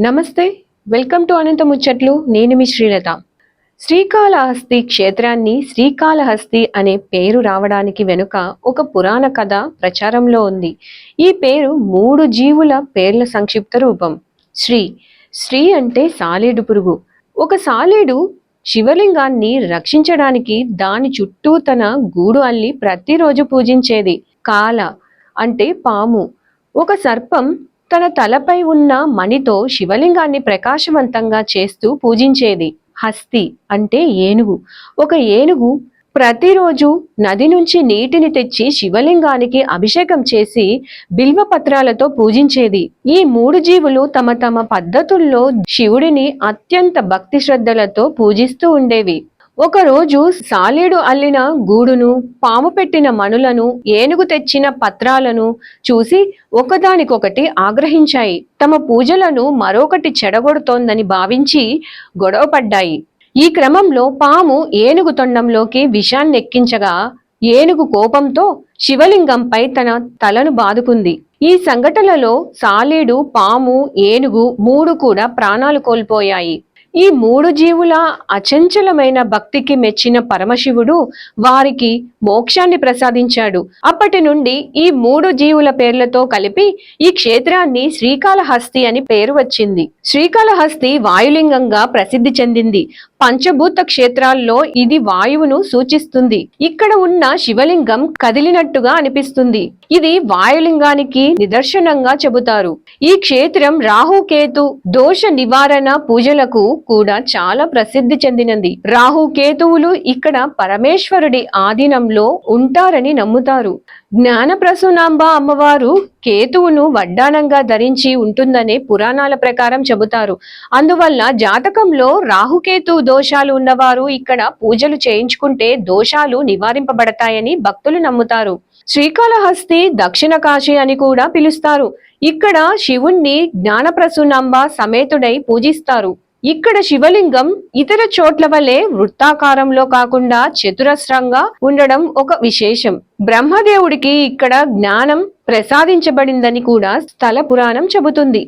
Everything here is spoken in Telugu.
నమస్తే వెల్కమ్ టు అనంత ముచ్చట్లు. నేను మీ శ్రీలత. శ్రీకాళహస్తి క్షేత్రాన్ని శ్రీకాళహస్తి అనే పేరు రావడానికి వెనుక ఒక పురాణ కథ ప్రచారంలో ఉంది. ఈ పేరు మూడు జీవుల పేర్ల సంక్షిప్త రూపం. శ్రీ. శ్రీ అంటే సాలేడు పురుగు. ఒక సాలేడు శివలింగాన్ని రక్షించడానికి దాని చుట్టూ తన గూడు అల్లి ప్రతిరోజు పూజించేది. కాల అంటే పాము. ఒక సర్పం తన తలపై ఉన్న మణితో శివలింగాన్ని ప్రకాశవంతంగా చేస్తూ పూజించేది. హస్తి అంటే ఏనుగు. ఒక ఏనుగు ప్రతిరోజు నది నుంచి నీటిని తెచ్చి శివలింగానికి అభిషేకం చేసి బిల్వ పత్రాలతో పూజించేది. ఈ మూడు జీవులు తమ తమ పద్ధతుల్లో శివుడిని అత్యంత భక్తి శ్రద్ధలతో పూజిస్తూ ఉండేవి. ఒకరోజు సాలేడు అల్లిన గూడును పాము పెట్టిన మణులను ఏనుగు తెచ్చిన పత్రాలను చూసి ఒకదానికొకటి ఆగ్రహించాయి. తమ పూజలను మరొకటి చెడగొడుతోందని భావించి గొడవపడ్డాయి ఈ క్రమంలో పాము ఏనుగు తొండంలోకి విషాన్నెక్కించగా ఏనుగు కోపంతో శివలింగంపై తన తలను బాదుకుంది. ఈ సంఘటనలో సాలేడు పాము ఏనుగు మూడు కూడా ప్రాణాలు కోల్పోయాయి. ఈ మూడు జీవుల అచంచలమైన భక్తికి మెచ్చిన పరమశివుడు వారికి మోక్షాన్ని ప్రసాదించాడు. అప్పటి నుండి ఈ మూడు జీవుల పేర్లతో కలిపి ఈ క్షేత్రాన్ని శ్రీకాళహస్తి అని పేరు వచ్చింది. శ్రీకాళహస్తి వాయులింగంగా ప్రసిద్ధి చెందింది. పంచభూత క్షేత్రాల్లో ఇది వాయువును సూచిస్తుంది. ఇక్కడ ఉన్న శివలింగం కదిలినట్టుగా అనిపిస్తుంది. ఇది వాయులింగానికి నిదర్శనంగా చెబుతారు. ఈ క్షేత్రం రాహుకేతు దోష నివారణ పూజలకు కూడా చాలా ప్రసిద్ధి చెందినది. రాహు కేతువులు ఇక్కడ పరమేశ్వరుడి ఆధీనంలో ఉంటారని నమ్ముతారు. జ్ఞానప్రసూనాంబ అమ్మవారు కేతువును వడ్డానంగా ధరించి ఉంటుందనే పురాణాల ప్రకారం చెబుతారు. అందువల్ల జాతకంలో రాహుకేతు దోషాలు ఉన్నవారు ఇక్కడ పూజలు చేయించుకుంటే దోషాలు నివారింపబడతాయని భక్తులు నమ్ముతారు. శ్రీకాళహస్తి దక్షిణ కాశీ అని కూడా పిలుస్తారు. ఇక్కడ శివుణ్ణి జ్ఞానప్రసూనాంబ సమేతుడై పూజిస్తారు. ఇక్కడ శివలింగం ఇతర చోట్ల వలె వృత్తాకారంలో కాకుండా చతురస్రంగా ఉండడం ఒక విశేషం. బ్రహ్మదేవుడికి ఇక్కడ జ్ఞానం ప్రసాదించబడిందని కూడా స్థల పురాణం చెబుతుంది.